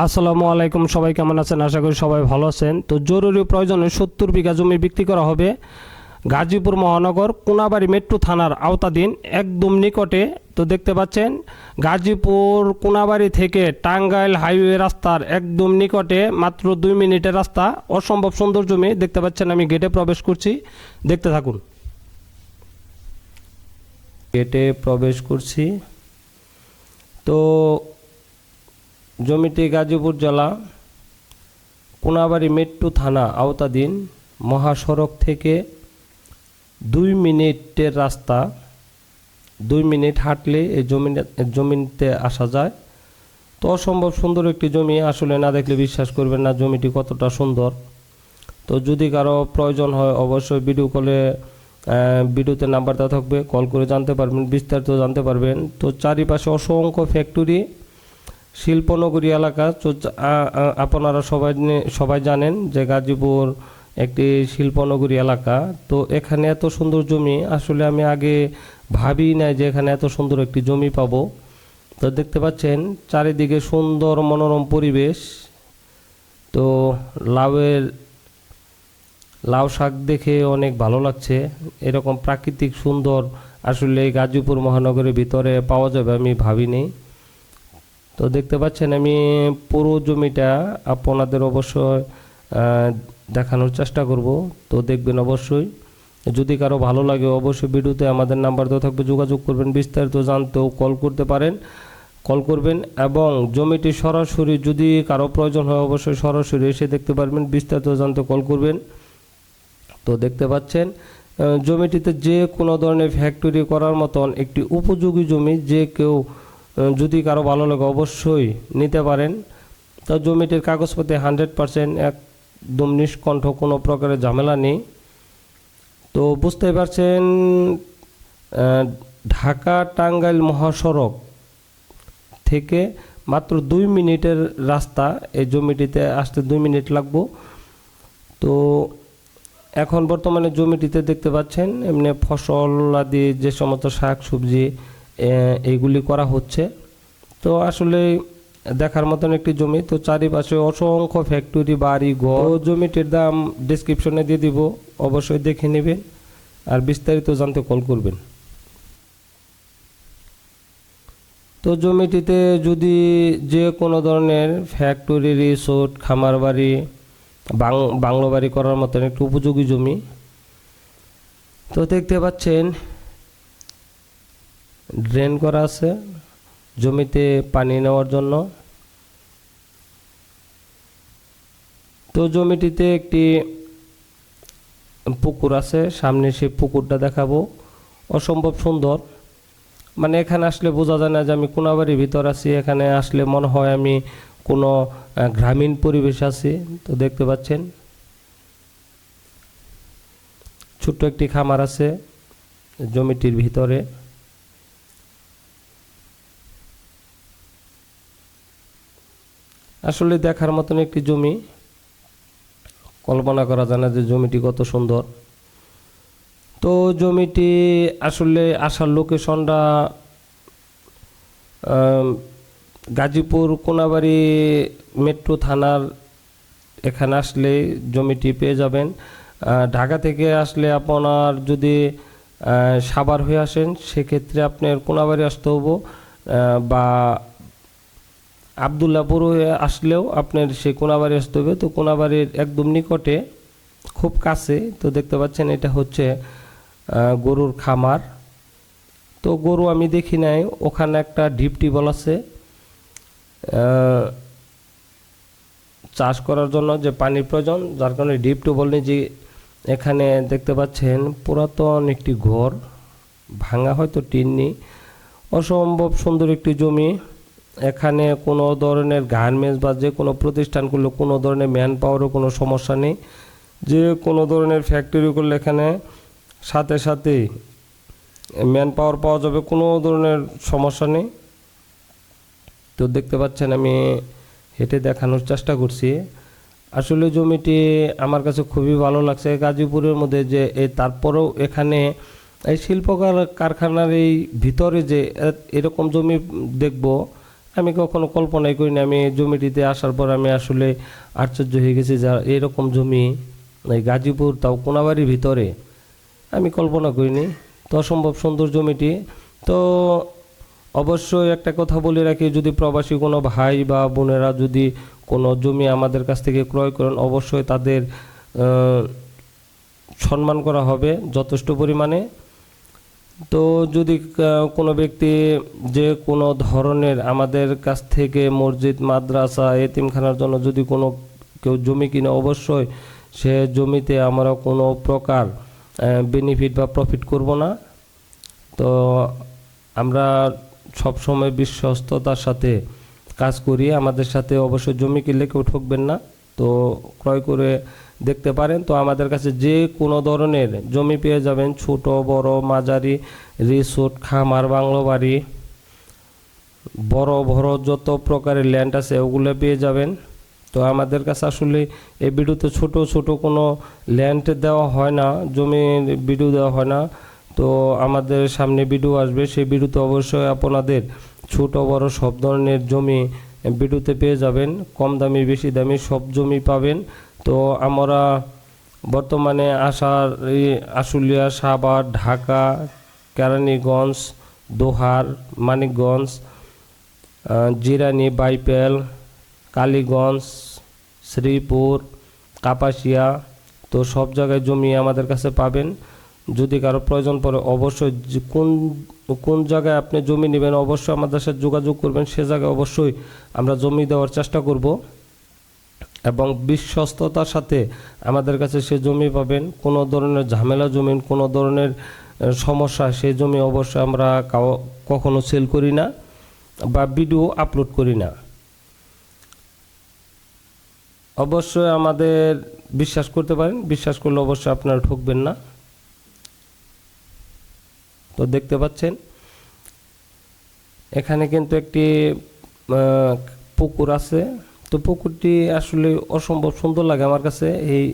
আসসালামু আলাইকুম, সবাই কেমন আছেন? আশা করি সবাই ভালো আছেন। তো জরুরি প্রয়োজনে সত্তর বিঘা জমি বিক্রি করা হবে। গাজীপুর মহানগর, কোনাবাড়ি মেট্রো থানার আওতাধীন, একদম নিকটে। তো দেখতে পাচ্ছেন, গাজীপুর, কোনাবাড়ি থেকে টাঙ্গাইল হাইওয়ে রাস্তার একদম নিকটে, মাত্র দুই মিনিটের রাস্তা। অসম্ভব সুন্দর জমি, দেখতে পাচ্ছেন, আমি গেটে প্রবেশ করছি। দেখতে থাকুন। গেটে প্রবেশ করছি। তো জমিটি গাজীপুর জেলা, কোনাবাড়ি মেট্রো থানা আওতাধীন মহাসড়ক থেকে দুই মিনিটের রাস্তা, দুই মিনিট হাঁটলে এই জমি জমিতে আসা যায়। তো অসম্ভব সুন্দর একটি জমি, আসলে না দেখলে বিশ্বাস করবেন না জমিটি কতটা সুন্দর। তো যদি কারও প্রয়োজন হয় অবশ্যই ভিডিও কলে ভিডিওতে নাম্বার দেওয়া থাকবে, কল করে জানতে পারবেন, বিস্তারিত জানতে পারবেন। তো চারিপাশে অসংখ্য ফ্যাক্টরি শিল্পনগরী এলাকা আপনারা সবাই সবাই জানেন যে গাজীপুর একটি শিল্পনগরী এলাকা। তো এখানে এত সুন্দর জমি, আসলে আমি আগে ভাবি নাই যে এখানে এত সুন্দর একটি জমি পাবো। তো দেখতে পাচ্ছেন, চারিদিকে সুন্দর মনোরম পরিবেশ। তো লাউয়ের, লাউ শাক দেখে অনেক ভালো লাগছে। এরকম প্রাকৃতিক সুন্দর আসলে গাজীপুর মহানগরের ভিতরে পাওয়া যাবে আমি ভাবিনি। তো দেখতে পাচ্ছেন আমি পুরো জমিটা আপনাদের অবশ্যই দেখানোর চেষ্টা করব। তো দেখবেন অবশ্যই, যদি কারও ভালো লাগে অবশ্যই ভিডিওতে আমাদের নাম্বার দেওয়া থাকবে, যোগাযোগ করবেন, বিস্তারিত জানতেও কল করতে পারেন, কল করবেন এবং জমিটি সরাসরি যদি কারও প্রয়োজন হয় অবশ্যই সরাসরি এসে দেখতে পারবেন, বিস্তারিত জানতে কল করবেন। তো দেখতে পাচ্ছেন জমিটিতে যে কোনো ধরনের ফ্যাক্টরি করার মতন একটি উপযোগী জমি যে কেউ যদি কারও ভালো লাগে অবশ্যই নিতে পারেন। তো জমিটির কাগজপত্রে হান্ড্রেড পারসেন্ট একদম নিষ্কণ্ঠ, কোনো প্রকারের ঝামেলা নেই। তো বুঝতেই পারছেন ঢাকা টাঙ্গাইল মহাসড়ক থেকে মাত্র দুই মিনিটের রাস্তা এই জমিটিতে, আসতে দুই মিনিট লাগবো। তো এখন বর্তমানে জমিটিতে দেখতে পাচ্ছেন, এমনি ফসল আদি যে সমস্ত শাক সবজি এইগুলি করা হচ্ছে। তো আসলে দেখার মতন একটি জমি, তো চারিপাশে অসংখ্য ফ্যাক্টরি বাড়ি, ঘর। জমিটির দাম ডিসক্রিপশনে দিয়ে দিব, অবশ্যই দেখে নেবেন আর বিস্তারিত জানতে কল করবেন। তো জমিটিতে যদি যে কোনো ধরনের ফ্যাক্টরি রিসোর্ট খামার বাড়ি বাংলো বাড়ি করার মতন একটু উপযোগী জমি, তো দেখতে পাচ্ছেন ড্রেন করা আছে জমিতে পানি নেওয়ার জন্য। তো জমিটিতে একটি পুকুর আছে, সামনে সেই পুকুরটা দেখাবো। অসম্ভব সুন্দর। মানে এখানে আসলে বোঝা যায় না যে আমি কোনাবাড়ির ভিতর আছি, এখানে আসলে মনে হয় আমি কোনো গ্রামীণ পরিবেশ আছি, তো দেখতে পাচ্ছেন। ছোট্ট একটি খামার আছে জমিটির ভিতরে। আসলে দেখার মতন একটি জমি, কল্পনা করা যায় না যে জমিটি কত সুন্দর। তো জমিটি আসলে আসার লোকেশনটা গাজীপুর কোনাবাড়ি মেট্রো থানার এখানে আসলে জমিটি পেয়ে যাবেন। ঢাকা থেকে আসলে আপনার যদি সাবার হয়ে আসেন, সেক্ষেত্রে আপনার কোনাবাড়ি আসতে হব বা আবদুল্লাপুর হয়ে আসলেও আপনার সে কোনাবাড়ি আসতে হবে। তো কোনাবাড়ির একদম নিকটে, খুব কাছে, তো দেখতে পাচ্ছেন এটা হচ্ছে গরুর খামার। তো গরু আমি দেখি নাই, ওখানে একটা ডিপ টিবল আছে। চাষ করার জন্য যে পানির প্রয়োজন, যার কারণে ডিপ টিউবওয়েল যে এখানে দেখতে পাচ্ছেন, পুরাতন একটি ঘর, ভাঙা হয়তো টিননি অসম্ভব সুন্দর একটি জমি। এখানে কোনো ধরনের গার্মেন্টস বা যে কোনো প্রতিষ্ঠান করলে কোনো ধরনের ম্যান পাওয়ারও কোনো সমস্যা নেই। যে কোনো ধরনের ফ্যাক্টরি করলে এখানে সাথে সাথেই ম্যান পাওয়ার পাওয়া যাবে, কোনো ধরনের সমস্যা নেই। তো দেখতে পাচ্ছেন আমি হেঁটে দেখানোর চেষ্টা করছি। আসলে জমিটি আমার কাছে খুবই ভালো লাগছে গাজীপুরের মধ্যে যে এই তারপরেও এখানে এই শিল্প কারখানার এই ভিতরে যে এরকম জমি দেখব আমি কখনো কল্পনাই করিনি, আমি জমিটিতে আসার পর আমি আসলে আশ্চর্য হয়ে গেছি যা এরকম জমি এই গাজীপুর তাও কোনাবাড়ির ভিতরে। আমি কল্পনা করিনি, তো অসম্ভব সুন্দর জমিটি। তো অবশ্যই একটা কথা বলে রাখি, যদি প্রবাসী কোনো ভাই বা বোনেরা যদি কোনো জমি আমাদের কাছ থেকে ক্রয় করেন, অবশ্যই তাদের সম্মান করা হবে যথেষ্ট পরিমাণে। তো যদি কোনো ব্যক্তি যে কোনো ধরনের আমাদের কাছ থেকে মসজিদ, মাদ্রাসা, এতিমখানার জন্য যদি কোনো কেউ জমি কিনে, অবশ্যই সে জমিতে আমরা কোনো প্রকার বেনিফিট বা প্রফিট করব না। তো আমরা সবসময় বিশ্বস্ততার সাথে কাজ করি। আমাদের সাথে অবশ্যই জমি কিনলে কেউ ঠকবেন না। তো ক্রয় করে দেখতে পারেন। তো আমাদের কাছে যে কোনো ধরনের জমি পেয়ে যাবেন। ছোট, বড়, মাঝারি, রিসোর্ট, খামার, বাংলো বাড়ি, বড় বড় যত প্রকারের ল্যান্ড আছে ওগুলো পেয়ে যাবেন। তো আমাদের কাছে আসলে এই ভিডিওতে ছোট ছোট কোনো ল্যান্ড দেওয়া হয় না, জমির ভিডিও দেওয়া হয় না। তো আমাদের সামনে ভিডিও আসবে। সেই ভিডিওতে অবশ্যই আপনাদের ছোট, বড় সব ধরনের জমি ভিডিওতে পেয়ে যাবেন, কম দামি, বেশি দামি, সব জমি পাবেন। তো আমরা বর্তমানে আসার আশুলিয়া, সাভার, ঢাকা, কেরানীগঞ্জ, দোহার, মানিকগঞ্জ জিরানি, বাইপেল, কালীগঞ্জ, শ্রীপুর, কাপাসিয়া। তো সব জায়গায় জমি আমাদের কাছে পাবেন। যদি কারও প্রয়োজন পড়ে, অবশ্যই কোন কোন জায়গায় আপনি জমি নেবেন, অবশ্যই আমাদের সাথে যোগাযোগ করবেন। সে জায়গায় অবশ্যই আমরা জমি দেওয়ার চেষ্টা করব। এবং বিশ্বস্ততার সাথে আমাদের কাছে সে জমি পাবেন। কোনো ধরনের ঝামেলা জমিন কোনো ধরনের সমস্যা সেই জমি অবশ্যই আমরা কখনো সেল করি না বা ভিডিও আপলোড করি না। অবশ্যই আমাদের, বিশ্বাস করতে পারেন, বিশ্বাস করলে অবশ্যই আপনারা ঠকবেন না। তো দেখতে পাচ্ছেন, এখানে কিন্তু একটি পুকুর আছে। তো পুকুরটি আসলে অসম্ভব সুন্দর লাগে আমার কাছে। এই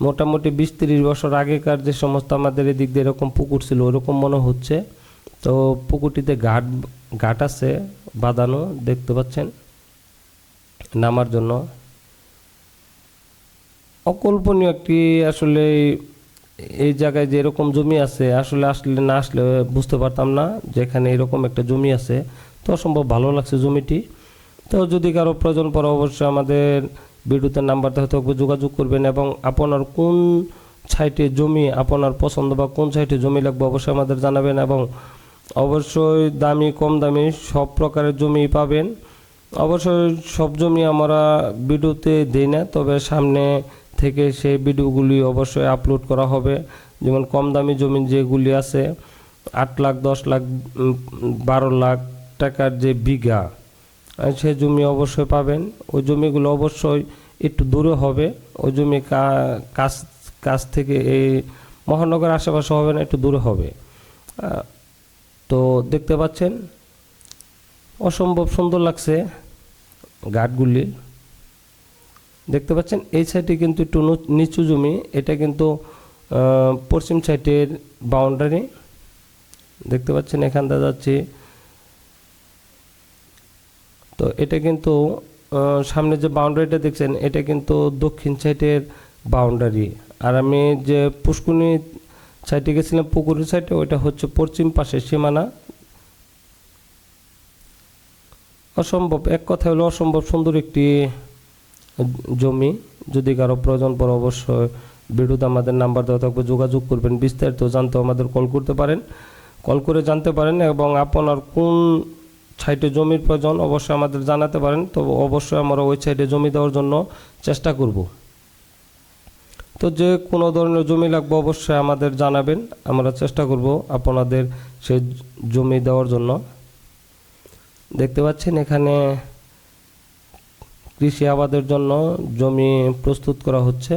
মোটামুটি বিশ তিরিশ বছর আগেকার যে সমস্ত আমাদের এদিক দিয়ে এরকম পুকুর ছিল, ওরকম মনে হচ্ছে। তো পুকুরটিতে ঘাট ঘাট আছে বাঁধানো, দেখতে পাচ্ছেন, নামার জন্য। অকল্পনীয় একটি আসলে এই জায়গায় যে এরকম জমি আছে, আসলে আসলে না আসলে বুঝতে পারতাম না যে এখানে এরকম একটা জমি আছে। তো অসম্ভব ভালো লাগছে জমিটি। তো যদি কারও প্রয়োজন পড়ে অবশ্যই আমাদের ভিডিওতে নাম্বার হয়তো যোগাযোগ করবেন এবং আপনার কোন সাইটে জমি আপনার পছন্দ বা কোন সাইটে জমি লাগবে অবশ্যই আমাদের জানাবেন এবং অবশ্যই দামি, কম দামি সব প্রকারের জমি পাবেন। অবশ্যই সব জমি আমরা ভিডিওতে দিই না, তবে সামনে থেকে সেই ভিডিওগুলি অবশ্যই আপলোড করা হবে। যেমন কম দামি জমি যেগুলি আছে, আট লাখ, দশ লাখ বারো লাখ টাকার যে বিঘা সে জমি অবশ্যই পাবেন। ওই জমিগুলো অবশ্যই একটু দূরে হবে। ওই জমি কাছ কাছ থেকে এই মহানগর আশেপাশে হবে না, একটু দূরে হবে। তো দেখতে পাচ্ছেন, অসম্ভব সুন্দর লাগছে ঘাটগুলি দেখতে পাচ্ছেন, এই সাইডে কিন্তু একটু নুচ- জমি, এটা কিন্তু পশ্চিম সাইডের বাউন্ডারি দেখতে পাচ্ছেন, এখান থেকে যাচ্ছি। তো এটা কিন্তু সামনে যে বাউন্ডারিটা দেখছেন, এটা কিন্তু দক্ষিণ সাইডের বাউন্ডারি আর আমি যে পুষ্কুনি সাইডে গেছিলাম, পুকুরের সাইডে, ওইটা হচ্ছে পশ্চিম পাশের সীমানা। অসম্ভব, এক কথা হলো অসম্ভব সুন্দর একটি জমি, যদি কারও প্রয়োজন পড়ে অবশ্যই ভিডিওতে আমাদের নাম্বার দেওয়া থাকবে, যোগাযোগ করবেন। বিস্তারিত জানতে আমাদের কল করতে পারেন। কল করে জানতে পারেন এবং আপনার কোন সাইটে জমির প্রয়োজন অবশ্যই আমাদের জানাতে পারেন। তো অবশ্যই আমরা ওই সাইডে জমি দেওয়ার জন্য চেষ্টা করব। তো যে কোনো ধরনের জমি লাগবে অবশ্যই আমাদের জানাবেন। আমরা চেষ্টা করব আপনাদের সেই জমি দেওয়ার জন্য। দেখতে পাচ্ছেন এখানে কৃষি আবাদের জন্য জমি প্রস্তুত করা হচ্ছে।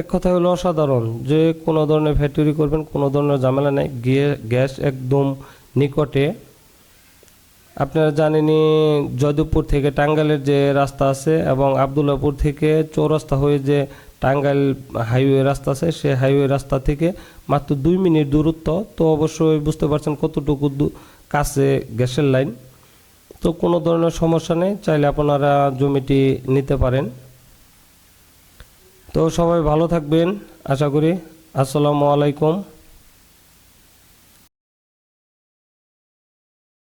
এক কথা হলো অসাধারণ, যে কোনো ধরনের ফ্যাক্টরি করবেন, কোনো ধরনের ঝামেলা নেই, গিয়ে গ্যাস একদম নিকটে। আপনারা জানেনই জয়দেবপুর থেকে টাঙ্গাইলের যে রাস্তা আছে এবং আবদুল্লাপুর থেকে চৌরাস্তা হয়ে যে টাঙ্গাইল হাইওয়ে রাস্তা আছে, সে হাইওয়ে রাস্তা থেকে মাত্র দুই মিনিট দূরত্ব। তো অবশ্যই বুঝতে পারছেন কতটুকু কাছে গ্যাসের লাইন। তো কোনো ধরনের সমস্যা নেই, চাইলে আপনারা জমিটি নিতে পারেন। তো সবাই ভালো থাকবেন, আশা করি। আসসালামু আলাইকুম।